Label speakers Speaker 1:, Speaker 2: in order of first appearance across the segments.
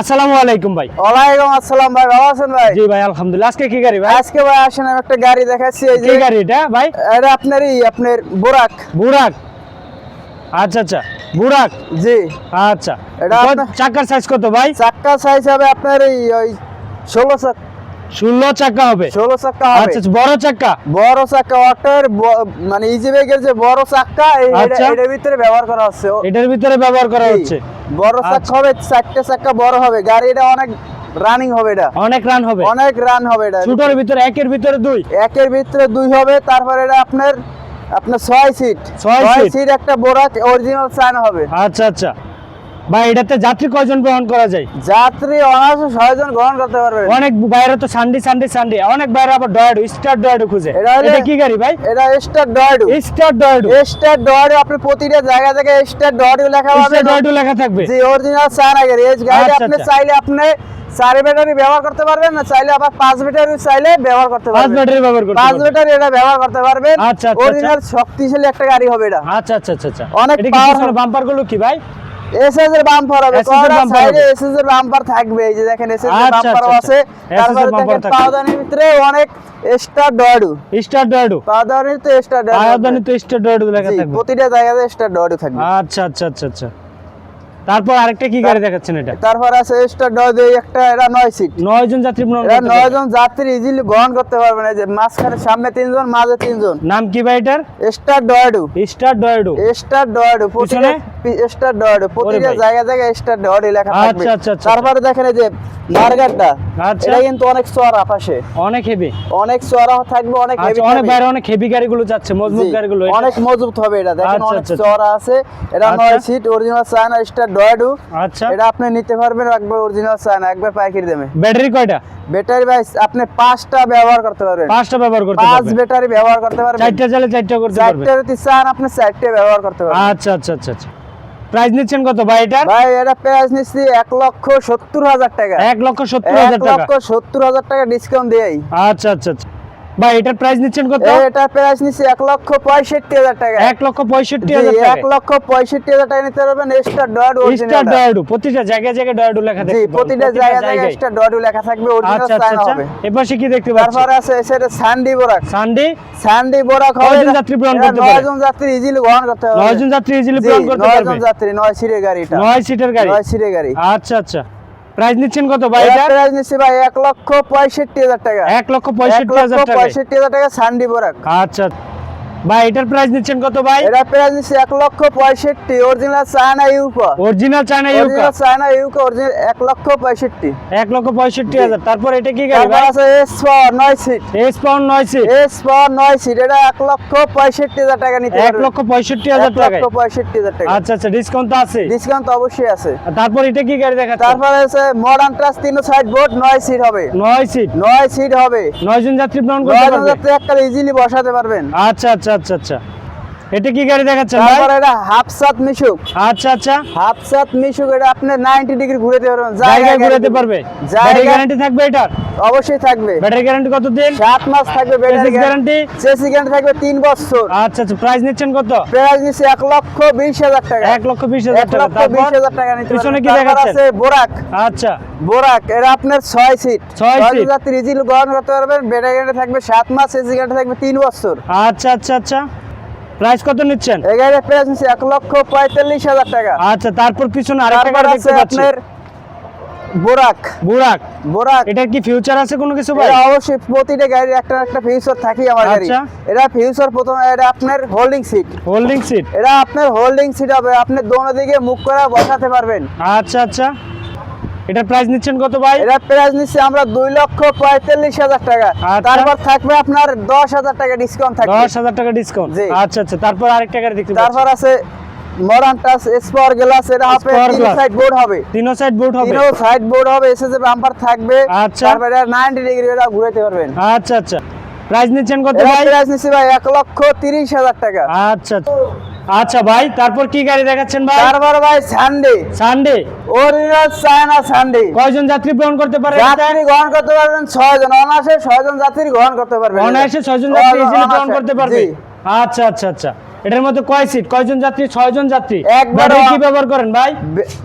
Speaker 1: আসসালামু আলাইকুম ভাই।
Speaker 2: ওয়ালাইকুম আসসালাম ভাই ভালো আছেন ভাই?
Speaker 1: জি ভাই আলহামদুলিল্লাহ। আজকে কি গাড়ি ভাই?
Speaker 2: আজকে ভাই আসেন আমি একটা গাড়ি দেখাচ্ছি এই
Speaker 1: কি
Speaker 2: যে
Speaker 1: গাড়ি এটা ভাই?
Speaker 2: এটা আপনারই আপনার বোরাক।
Speaker 1: বুরাক। আচ্ছা আচ্ছা বুরাক।
Speaker 2: জি।
Speaker 1: আচ্ছা।
Speaker 2: এটা
Speaker 1: চাকার সাইজ কত ভাই?
Speaker 2: চাক্কা সাইজ হবে আপনার এই ওই ষোলো চাক
Speaker 1: ষোলো চাকা হবে।
Speaker 2: ষোলো চাক্কা হবে।
Speaker 1: আচ্ছা আচ্ছা, বড় চাকা?
Speaker 2: বড় চাক্কা ওয়াটার মানে ইজি ব্যাগের যে বড় চাকা
Speaker 1: আচ্ছা।
Speaker 2: এটার ভিতরে ব্যবহার করা হচ্ছে।
Speaker 1: এটার ভিতরে ব্যবহার করা হচ্ছে।
Speaker 2: বড়
Speaker 1: আচ্ছা।
Speaker 2: হবে চারটে চাক্কা বড় হবে। গাড়িটা অনেক রানিং হবে এটা।
Speaker 1: অনেক রান হবে।
Speaker 2: অনেক রান হবে এটা।
Speaker 1: ছোটর ভিতরে একের ভিতরে দুই?
Speaker 2: একের ভিতরে দুই হবে তারপরে এটা আপনার আপনার ছয় সিট
Speaker 1: ছয় সিট।
Speaker 2: সিট একটা বোরাক অরিজিনাল চায়না হবে।
Speaker 1: আচ্ছা আচ্ছা। ভাই এটাতে যাত্রী কয়জন গ্রহণ করা যায়?
Speaker 2: যাত্রী অনায়াসে ছয়জন গ্রহণ করতে পারবে।
Speaker 1: অনেক বাইরে তো সানডে সানডে সানডে। অনেক বাইরে আবার ডয়াডো স্টার ডয়াডো খুঁজে।
Speaker 2: এটা
Speaker 1: কি গাড়ি ভাই?
Speaker 2: এটা স্টার ডয়েডু
Speaker 1: স্টার ডয়াডো
Speaker 2: স্টার ডয়েডু আপনি প্রতিটা জায়গা থেকে স্টার ডয়েডু লেখা পাবেন।
Speaker 1: স্টার ডয়াডো লেখা থাকবে।
Speaker 2: জি অরিজিনাল চায়না গাড়ি এই গাড়ি
Speaker 1: আচ্ছা,
Speaker 2: আপনি
Speaker 1: আচ্ছা।
Speaker 2: চাইলে আপনি চার ব্যাটারি ব্যবহার করতে পারবেন না চাইলে আবার পাঁচ ব্যাটারি চাইলে ব্যবহার করতে
Speaker 1: পাঁচ ব্যাটারি ব্যবহার করতে
Speaker 2: পাঁচ। ব্যাটারি এটা ব্যবহার করতে পারবেন।
Speaker 1: আচ্ছা, আচ্ছা,
Speaker 2: অরিজিনাল শক্তিশালী একটা গাড়ি হবে এটা।
Speaker 1: আচ্ছা আচ্ছা আচ্ছা আচ্ছা।
Speaker 2: অনেক
Speaker 1: পিছনে বাম্পারগুলো কি ভাই?
Speaker 2: এসএস এর বাম্পার হবে। সাইডে
Speaker 1: হবে।
Speaker 2: এসএস এর বাম্পার থাকবে। এই যে দেখেন এসএস এর
Speaker 1: আচ্ছা,
Speaker 2: বাম্পারও
Speaker 1: আচ্ছা,
Speaker 2: আছে।
Speaker 1: আচ্ছা।
Speaker 2: তারপরে দেখেন। পাওদানির ভিতরে অনেক স্টার ডয়েডু
Speaker 1: স্টার ডয়াডো
Speaker 2: পাওদানির তো স্টার
Speaker 1: তো স্টার ডয়াডো লেখা থাকবে।
Speaker 2: প্রতিটা জায়গাতে স্টার ডয়েডু থাকবে।
Speaker 1: আচ্ছা আচ্ছা আচ্ছা আচ্ছা। তারপর আরেকটা কি গাড়ি দেখাচ্ছেন এটা?
Speaker 2: তারপর আছে স্টার ডয়েডু একটা এটা নয় সিট
Speaker 1: নয় জন যাত্রী
Speaker 2: এটা
Speaker 1: করতে
Speaker 2: নয় জন যাত্রী ইজিলি গ্রহণ করতে পারবে না। যে মাঝখানে সামনে তিনজন মাঝে তিনজন।
Speaker 1: নাম কি ভাই এটার?
Speaker 2: স্টার ডয়েডু
Speaker 1: স্টার ডয়াডো
Speaker 2: স্টার ডয়েডু প্রতিটা স্টার ডয়েডু প্রতিটা জায়গা জায়গায় স্টার ডয়েডু লেখা
Speaker 1: আচ্ছা,
Speaker 2: থাকবে
Speaker 1: আচ্ছা, আচ্ছা,
Speaker 2: তারপরে দেখেন এই যে মার্গারটা
Speaker 1: আচ্ছা।
Speaker 2: এটা কিন্তু অনেক পাশে
Speaker 1: অনেক হেভি
Speaker 2: অনেক থাকবে অনেক হেভি
Speaker 1: আচ্ছা অনেক বাইরে অনেক হেভি গাড়িগুলো যাচ্ছে মজবুত গাড়িগুলো
Speaker 2: অনেক মজবুত হবে এটা। দেখেন
Speaker 1: আচ্ছা,
Speaker 2: অনেক
Speaker 1: আচ্ছা,
Speaker 2: আছে। এটা
Speaker 1: আচ্ছা।
Speaker 2: নয় সিট অরিজিনাল চায়না স্টার ডয়েডু
Speaker 1: আচ্ছা।
Speaker 2: এটা আপনি নিতে পারবেন একবার অরিজিনাল চায়না একবার পাইকারি দামে।
Speaker 1: ব্যাটারি কয়টা?
Speaker 2: ব্যাটারি ভাই আপনি পাঁচটা ব্যবহার করতে পারবেন।
Speaker 1: পাঁচটা ব্যবহার করতে
Speaker 2: পাঁচ ব্যাটারি ব্যবহার করতে পারবেন।
Speaker 1: চারটা চালে চারটা করতে পারবে
Speaker 2: চারটে যদি চান আপনি চারটে ব্যবহার করতে পারবেন।
Speaker 1: আচ্ছা আচ্ছা আচ্ছা আচ্ছা। প্রাইস নিচ্ছেন কত ভাই এটা
Speaker 2: ভাই এটা প্রাইস নিচ্ছি এক লক্ষ সত্তর হাজার টাকা।
Speaker 1: এক লক্ষ সত্তর হাজার টাকা।
Speaker 2: সত্তর হাজার টাকা ডিসকাউন্ট দেয়
Speaker 1: আচ্ছা আচ্ছা আচ্ছা। ভাই এটার প্রাইস নিচ্ছেন কত?
Speaker 2: এটা প্রাইস নিচ্ছি এক লক্ষ পঁয়ষট্টি হাজার টাকা।
Speaker 1: এক লক্ষ পঁয়ষট্টি হাজার
Speaker 2: এক লক্ষ পঁয়ষট্টি হাজার টাকা নিতে পারবেন স্টার ডট
Speaker 1: স্টার ডয়াডো প্রতিটা জায়গায় জায়গায় ডয়াডো লেখা পাবেন,
Speaker 2: প্রতিটা জায়গা জায়গায় স্টার ডট লেখা থাকবে অরিজিনাল
Speaker 1: আচ্ছা আচ্ছা আচ্ছা।
Speaker 2: হবে।
Speaker 1: এবার কি দেখতে পাচ্ছি
Speaker 2: তারপরে আছে এসে সানডি বোরাক
Speaker 1: সানডে
Speaker 2: সানডি বোরাক হবে
Speaker 1: কয়জন
Speaker 2: এটা-
Speaker 1: যাত্রী বহন করতে পারে?
Speaker 2: নয়জন যাত্রী ইজিলি গ্রহণ করতে পারবে
Speaker 1: নয় জন যাত্রী ইজিলি করতে
Speaker 2: নয়জন যাত্রী নয় সিটের গাড়ি এটা
Speaker 1: নয় সিটের গাড়ি?
Speaker 2: নয় সিটের গাড়ি।
Speaker 1: আচ্ছা আচ্ছা। প্রাইস নিচ্ছেন কত ভাই
Speaker 2: এটা? প্রাইস নিচ্ছি ভাই এক লক্ষ পঁয়ষট্টি হাজার টাকা।
Speaker 1: এক লক্ষ
Speaker 2: এক
Speaker 1: পঁয়ষট্টি
Speaker 2: লক্ষ
Speaker 1: হাজার টাকা
Speaker 2: পঁয়ষট্টি হাজার টাকা সানডি বোরাক।
Speaker 1: আচ্ছা। ভাই এটার প্রাইস নিচ্ছেন কত ভাই?
Speaker 2: এটা প্রাইস নিচ্ছি এক লক্ষ পঁয়ষট্টি। অরিজিনাল চায়না ইউকো
Speaker 1: অরিজিনাল চায়না ইউকা
Speaker 2: চায়না ইউকো অরিজিনাল এক লক্ষ পঁয়ষট্টি।
Speaker 1: এক লক্ষ পঁয়ষট্টি হাজার। তারপর এটা কি গাড়ি ভাই?
Speaker 2: আছে এস ফর নয় সিট
Speaker 1: এস পাউন্ড নয় সিট
Speaker 2: এস ফর নয় সিট এটা এক লক্ষ পঁয়ষট্টি হাজার টাকা নিতে
Speaker 1: এক লক্ষ পঁয়ষট্টি হাজার
Speaker 2: এক লক্ষ পঁয়ষট্টি হাজার টাকা।
Speaker 1: আচ্ছা আচ্ছা ডিসকাউন্ট তো আছে।
Speaker 2: ডিসকাউন্ট অবশ্যই আছে।
Speaker 1: তারপর এটা কি গাড়ি দেখাচ্ছে
Speaker 2: তারপরে আছে মডার্ন ট্রাস তিন সাইড বোর্ড নয় সিট হবে।
Speaker 1: নয় সিট
Speaker 2: নয় সিট হবে।
Speaker 1: নয় জন যাত্রী ভ্রমণ করতে
Speaker 2: নয় জন
Speaker 1: পারবে?
Speaker 2: যাত্রী একটা ইজিলি বসাতে পারবেন।
Speaker 1: আচ্ছা আচ্ছা আচ্ছা আচ্ছা। এটা কি গাড়ি দেখাচ্ছেন ভাই?
Speaker 2: তারপরে এটা হাফসাত মিশুক।
Speaker 1: আচ্ছা আচ্ছা।
Speaker 2: হাফসাত মিশুক এটা আপনি 90 ডিগ্রি ঘুরাতে পারবেন।
Speaker 1: জায়গায় ঘুরাতে পারবে? ব্যাটারি গ্যারান্টি থাকবে এটার?
Speaker 2: অবশ্যই থাকবে।
Speaker 1: ব্যাটারি গ্যারান্টি কত দিন
Speaker 2: সাত মাস থাকবে ব্যাটারি গ্যারান্টি? চেসি গ্যারান্টি থাকবে তিন বছর।
Speaker 1: আচ্ছা আচ্ছা প্রাইস নিচ্ছেন কত?
Speaker 2: প্রাইস নিচ্ছে এক লক্ষ বিশ হাজার টাকা।
Speaker 1: এক লক্ষ বিশ হাজার
Speaker 2: এক
Speaker 1: টাকা। তারপর
Speaker 2: হাজার টাকা নিতে
Speaker 1: পিছনে কি দেখাচ্ছেন?
Speaker 2: আছে বোরাক।
Speaker 1: আচ্ছা।
Speaker 2: বোরাক এটা আপনার ছয় সিট
Speaker 1: ছয়
Speaker 2: ছয়
Speaker 1: seat।
Speaker 2: যাত্রী ইজিলি গ্রহণ করতে পারবেন। ব্যাটারি গ্যারান্টি থাকবে সাত মাস চেসি গ্যারান্টি থাকবে তিন বছর।
Speaker 1: আচ্ছা আচ্ছা আচ্ছা। প্রাইস কত নিচ্ছেন?
Speaker 2: এই গাড়ির প্রাইস নিচ্ছে এক লক্ষ পঁয়তাল্লিশ হাজার টাকা।
Speaker 1: আচ্ছা তারপর পিছনে আরেকটা গাড়ি দেখতে পাচ্ছি।
Speaker 2: আপনার বোরাক।
Speaker 1: বোরাক? এটার কি ফিউচার আছে কোনো কিছু ভাই?
Speaker 2: অবশ্যই প্রতিটা গাড়ির একটা একটা ফিউচার থাকি আমার গাড়ি।
Speaker 1: আচ্ছা।
Speaker 2: এটা ফিউচার প্রথম এটা আপনার হোল্ডিং সিট
Speaker 1: হোল্ডিং সিট
Speaker 2: এটা আপনার হোল্ডিং সিট হবে। আপনি দোনো দিকে মুখ করে বসাতে পারবেন।
Speaker 1: আচ্ছা আচ্ছা। এটার প্রাইস নিচ্ছেন কত ভাই?
Speaker 2: এটা প্রাইস নিচ্ছি আমরা দুই লক্ষ পঁয়তাল্লিশ হাজার টাকা।
Speaker 1: আচ্ছা।
Speaker 2: তারপর থাকবে আপনার দশ হাজার টাকা ডিসকাউন্ট থাকবে।
Speaker 1: দশ হাজার টাকা ডিসকাউন্ট আচ্ছা আচ্ছা। তারপর দেখতে
Speaker 2: তারপর আছে মডার্ন টাচ স্পর গ্লাস এটা হবে তিন সাইড বোর্ড হবে।
Speaker 1: তিনও সাইড বোর্ড হবে।
Speaker 2: তিনও সাইড বোর্ড হবে এসএসএ বাম্পার থাকবে।
Speaker 1: আচ্ছা।
Speaker 2: তারপর এটা 90 ডিগ্রি এটা ঘুরাতে পারবেন।
Speaker 1: আচ্ছা আচ্ছা। প্রাইস নিচ্ছেন কত ভাই?
Speaker 2: প্রাইস নিচ্ছি ভাই এক লক্ষ তিরিশ হাজার টাকা।
Speaker 1: আচ্ছা আচ্ছা। আচ্ছা ভাই তারপর কি গাড়ি দেখাচ্ছেন ভাই?
Speaker 2: তারপর ভাই Sunday
Speaker 1: Sunday
Speaker 2: original China Sunday
Speaker 1: কয়জন যাত্রী গ্রহণ করতে পারে
Speaker 2: যাত্রী গ্রহণ করতে পারবেন 6 জন অনায়াসে 6 জন যাত্রী গ্রহণ করতে পারবেন।
Speaker 1: অনায়াসে জন যাত্রী বহন গ্রহণ করতে পারবে? আচ্ছা আচ্ছা আচ্ছা। এটার মধ্যে কয় সিট কয়জন যাত্রী? ছয়জন যাত্রী?
Speaker 2: একবার
Speaker 1: ব্যাটারি কি ব্যবহার করেন ভাই?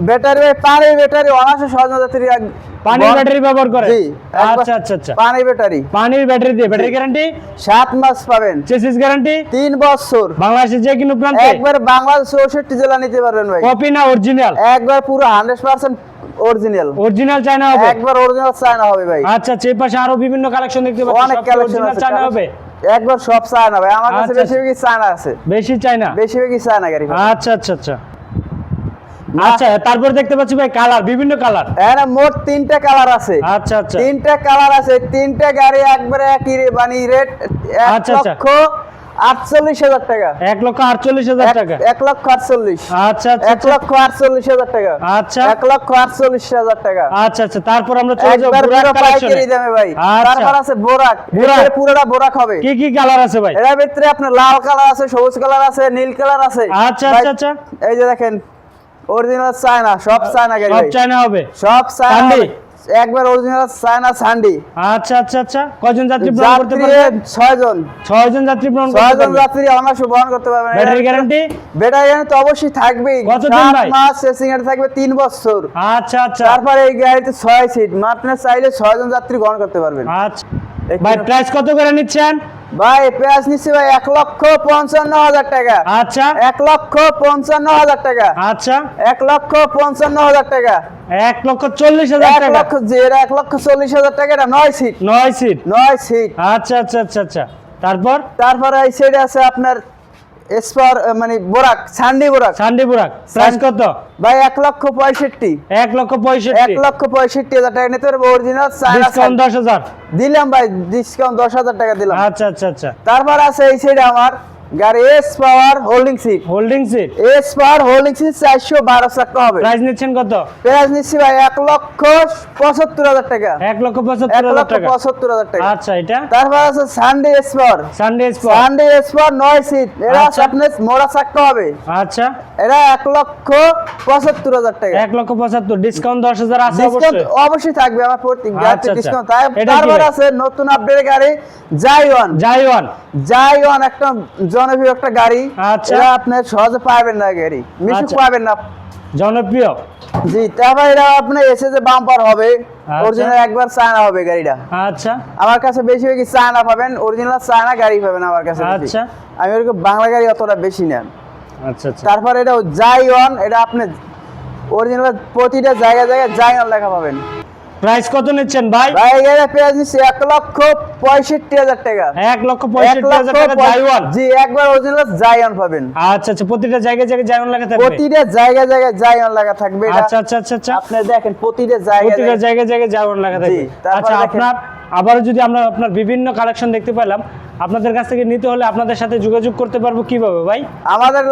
Speaker 2: ব্যাটারি ভাই পানি ব্যাটারি অনাসে সহজন যাত্রী এক-
Speaker 1: পানির ব্যাটারি ব্যবহার করেন?
Speaker 2: জি
Speaker 1: আচ্ছা আচ্ছা আচ্ছা।
Speaker 2: পানি ব্যাটারি
Speaker 1: পানির ব্যাটারি দিয়ে ব্যাটারি গ্যারান্টি
Speaker 2: সাত মাস পাবেন।
Speaker 1: চেসিস গ্যারান্টি
Speaker 2: তিন বছর।
Speaker 1: বাংলাদেশের যে কোনো প্রান্তে?
Speaker 2: একবার বাংলাদেশ চৌষট্টি জেলা নিতে পারবেন ভাই।
Speaker 1: কপি না অরিজিনাল
Speaker 2: একবার পুরো hundred percent original
Speaker 1: original China হবে?
Speaker 2: একবার অরিজিনাল চায়না হবে ভাই।
Speaker 1: আচ্ছা আচ্ছা এই পাশে আরও বিভিন্ন কালেকশন দেখতে পাচ্ছি।
Speaker 2: অনেক কালেকশন
Speaker 1: চায়না হবে?
Speaker 2: একবার সব চায়না ভাই। আমার কাছে
Speaker 1: আচ্ছা,
Speaker 2: বেশিরভাগই চায়না আছে।
Speaker 1: বেশি চায়না
Speaker 2: বেশিরভাগই চায়না গাড়ি।
Speaker 1: আচ্ছা আচ্ছা আচ্ছা। আচ্ছা তারপর দেখতে পাচ্ছি ভাই কালার বিভিন্ন কালার।
Speaker 2: হ্যাঁ মোট তিনটা কালার আছে।
Speaker 1: আচ্ছা আচ্ছা।
Speaker 2: তিনটা কালার আছে তিনটা গাড়ি একবারে একই রে- মানে রেট এক
Speaker 1: আচ্ছা, আচ্ছা।
Speaker 2: লক্ষ আটচল্লিশ হাজার টাকা।
Speaker 1: এক লক্ষ আটচল্লিশ হাজার টাকা।
Speaker 2: এক লক্ষ আটচল্লিশ।
Speaker 1: আচ্ছা আচ্ছা
Speaker 2: এক লক্ষ আটচল্লিশ হাজার টাকা।
Speaker 1: আচ্ছা।
Speaker 2: এক লক্ষ আটচল্লিশ হাজার টাকা।
Speaker 1: আচ্ছা আচ্ছা তারপর আমরা চলে যাব বুরাক
Speaker 2: পাইকারি দামে ভাই।
Speaker 1: আচ্ছা।
Speaker 2: তারপর আছে বোরাক।
Speaker 1: বোরাক।
Speaker 2: পুরোটা বোরাক হবে।
Speaker 1: কি কি কালার আছে ভাই?
Speaker 2: এর ভিতরে আপনার লাল কালার আছে সবুজ কালার আছে নীল কালার আছে।
Speaker 1: আচ্ছা আচ্ছা আচ্ছা।
Speaker 2: এই যে দেখেন অরিজিনাল চায়না সব চায়না গাড়ি
Speaker 1: সব চায়না হবে।
Speaker 2: সব চায়না। একবার অরিজিনাল চায়না সান্ডি।
Speaker 1: আচ্ছা আচ্ছা আচ্ছা। কয়জন যাত্রী বহন করতে পারবে?
Speaker 2: ছয় জন
Speaker 1: ছয় জন যাত্রী বহন করতে
Speaker 2: ছয় জন যাত্রী অনার্স বহন করতে পারবে
Speaker 1: ব্যাটারি গ্যারান্টি
Speaker 2: ব্যাটারি গ্যারান্টি তো অবশ্যই থাকবেই।
Speaker 1: কতদিন ভাই?
Speaker 2: মাস সেসিং এর থাকবে তিন বছর।
Speaker 1: আচ্ছা আচ্ছা।
Speaker 2: তারপরে এই গাড়িতে ছয় সিট মাত্র চাইলে ছয় জন যাত্রী গ্রহণ করতে পারবেন।
Speaker 1: আচ্ছা। ভাই প্রাইস কত করে নিচ্ছেন?
Speaker 2: ভাই পেঁয়াজ নিচ্ছি ভাই এক লক্ষ পঞ্চান্ন হাজার টাকা।
Speaker 1: আচ্ছা।
Speaker 2: এক লক্ষ পঞ্চান্ন হাজার টাকা।
Speaker 1: আচ্ছা।
Speaker 2: এক লক্ষ পঞ্চান্ন হাজার টাকা।
Speaker 1: এক লক্ষ চল্লিশ হাজার
Speaker 2: এক
Speaker 1: টাকা।
Speaker 2: লক্ষ যেটা এক লক্ষ চল্লিশ হাজার টাকা এটা নয় সিট
Speaker 1: নয় সিট
Speaker 2: নয় সিট
Speaker 1: আচ্ছা আচ্ছা আচ্ছা আচ্ছা। তারপর?
Speaker 2: তারপর এই সেটা আছে আপনার এসপার মানে বোরাক সান্ডি বোরাক।
Speaker 1: সান্ডি বোরাক প্রাইস কত?
Speaker 2: ভাই এক লক্ষ পঁয়ষট্টি।
Speaker 1: এক লক্ষ
Speaker 2: এক
Speaker 1: পঁয়ষট্টি
Speaker 2: লক্ষ পঁয়ষট্টি হাজার টাকা। নিতে পারব অরিজিনাল
Speaker 1: ডিসকাউন্ট দশ হাজার।
Speaker 2: দিলাম ভাই ডিসকাউন্ট দশ হাজার টাকা দিলাম।
Speaker 1: আচ্ছা আচ্ছা আচ্ছা।
Speaker 2: তারপর আছে এই সাইডে আমার গাড়ি S power holding seat
Speaker 1: holding seat
Speaker 2: S power holding seat চারশো বারো চাকা হবে।
Speaker 1: প্রাইস নিচ্ছেন কত?
Speaker 2: প্রাইস নিচ্ছি ভাই এক লক্ষ পঁচাত্তর হাজার টাকা।
Speaker 1: এক লক্ষ পঁচাত্তর হাজার টাকা।
Speaker 2: পঁচাত্তর হাজার টাকা।
Speaker 1: আচ্ছা এটা?
Speaker 2: তারপর আছে Sunday S power
Speaker 1: Sunday spot
Speaker 2: Sunday S power নয় সিট
Speaker 1: আচ্ছা।
Speaker 2: আপনার মোড়া চাকা হবে।
Speaker 1: আচ্ছা।
Speaker 2: এক লক্ষ পঁচাত্তর হাজার টাকা।
Speaker 1: এক লক্ষ পঁচাত্তর। ডিসকাউন্ট দশ হাজার আছে
Speaker 2: ডিসকাউন্ট
Speaker 1: অবশ্যই।
Speaker 2: থাকবে আমার প্রতি
Speaker 1: আচ্ছা,
Speaker 2: গাড়িতে
Speaker 1: আচ্ছা।
Speaker 2: ডিসকাউন্ট
Speaker 1: এটা কি?
Speaker 2: তারপর? আছে নতুন আপডেট গাড়ি জাইওয়ান
Speaker 1: জাইওয়ান
Speaker 2: জাইওয়ান একটা জনপ্রিয় একটা গাড়ি
Speaker 1: আচ্ছা।
Speaker 2: আপনি সহজে পাবেন না গাড়ি মিশুক
Speaker 1: আচ্ছা।
Speaker 2: পাবেন না
Speaker 1: জনপ্রিয়
Speaker 2: জি তারপর এটা আপনার এসে যে বাম্পার হবে
Speaker 1: আচ্ছা।
Speaker 2: অরিজিনাল একবার চায়না হবে গাড়িটা
Speaker 1: আচ্ছা
Speaker 2: আমার কাছে বেশি বেশি চায়না পাবেন অরিজিনাল চায়না গাড়ি পাবেন আমার কাছে
Speaker 1: আচ্ছা।
Speaker 2: আমি ওরকম বাংলা গাড়ি অতটা বেশি নেন
Speaker 1: আচ্ছা আচ্ছা
Speaker 2: তারপর এটা জাইওয়ান এটা আপনি অরিজিনাল প্রতিটা জায়গায় জায়গায় জাইওয়ান লেখা পাবেন
Speaker 1: প্রাইস কত নিচ্ছেন ভাই?
Speaker 2: ভাই এখানে পেঁয়াজ নিচ্ছে এক লক্ষ পঁয়ষট্টি হাজার টাকা।
Speaker 1: এক লক্ষ
Speaker 2: এক
Speaker 1: পঁয়ষট্টি হাজার
Speaker 2: লক্ষ
Speaker 1: টাকা
Speaker 2: পঁয়-
Speaker 1: জাইওয়ান
Speaker 2: জি একবার অরিজিনাল জাইওয়ান পাবেন।
Speaker 1: আচ্ছা আচ্ছা প্রতিটা জায়গায় জায়গায় জাইওয়ান লেখা থাকবে?
Speaker 2: প্রতিটা জায়গায় জায়গায় জাইওয়ান লেখা থাকবে।
Speaker 1: আচ্ছা আচ্ছা আচ্ছা আচ্ছা।
Speaker 2: আপনি দেখেন প্রতিটা জায়গায়
Speaker 1: প্রতিটা
Speaker 2: জায়গায়-
Speaker 1: জায়গায় জাইওয়ান লেখা থাকবে। আচ্ছা আপনার আবারও যদি আমরা আপনার বিভিন্ন কালেকশন দেখতে পেলাম আপনাদের কাছ থেকে নিতে হলে আপনাদের সাথে যোগাযোগ করতে পারব কীভাবে ভাই?
Speaker 2: আমাদের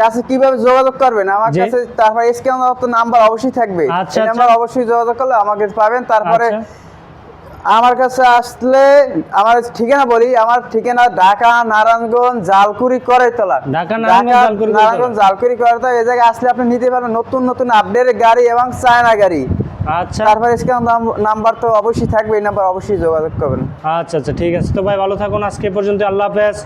Speaker 2: কাছে কীভাবে যোগাযোগ করবেন? আমার কাছে তারপর স্ক্যান তো নাম্বার অবশ্যই থাকবে।
Speaker 1: আচ্ছা, আচ্ছা।
Speaker 2: নাম্বার অবশ্যই যোগাযোগ করলে আমাকে পাবেন। তারপরে
Speaker 1: আচ্ছা।
Speaker 2: আমার কাছে আসলে আমার ঠিকানা বলি আমার ঠিকানা ঢাকা নারায়ণগঞ্জ জালকুড়ি করাইতলা।
Speaker 1: ঢাকা, নারায়ণগঞ্জ, জালকুড়ি, করাইতলা।
Speaker 2: এই জায়গায় আসলে আপনি নিতে পারবেন নতুন নতুন আপডেট গাড়ি এবং চায়না গাড়ি।
Speaker 1: আচ্ছা।
Speaker 2: তারপরে স্ক্যান নাম্বার তো অবশ্যই থাকবে এই নাম্বার অবশ্যই যোগাযোগ করবেন।
Speaker 1: আচ্ছা আচ্ছা ঠিক আছে। তো ভাই ভালো থাকুন। আজকে পর্যন্ত আল্লাহ হাফেজ।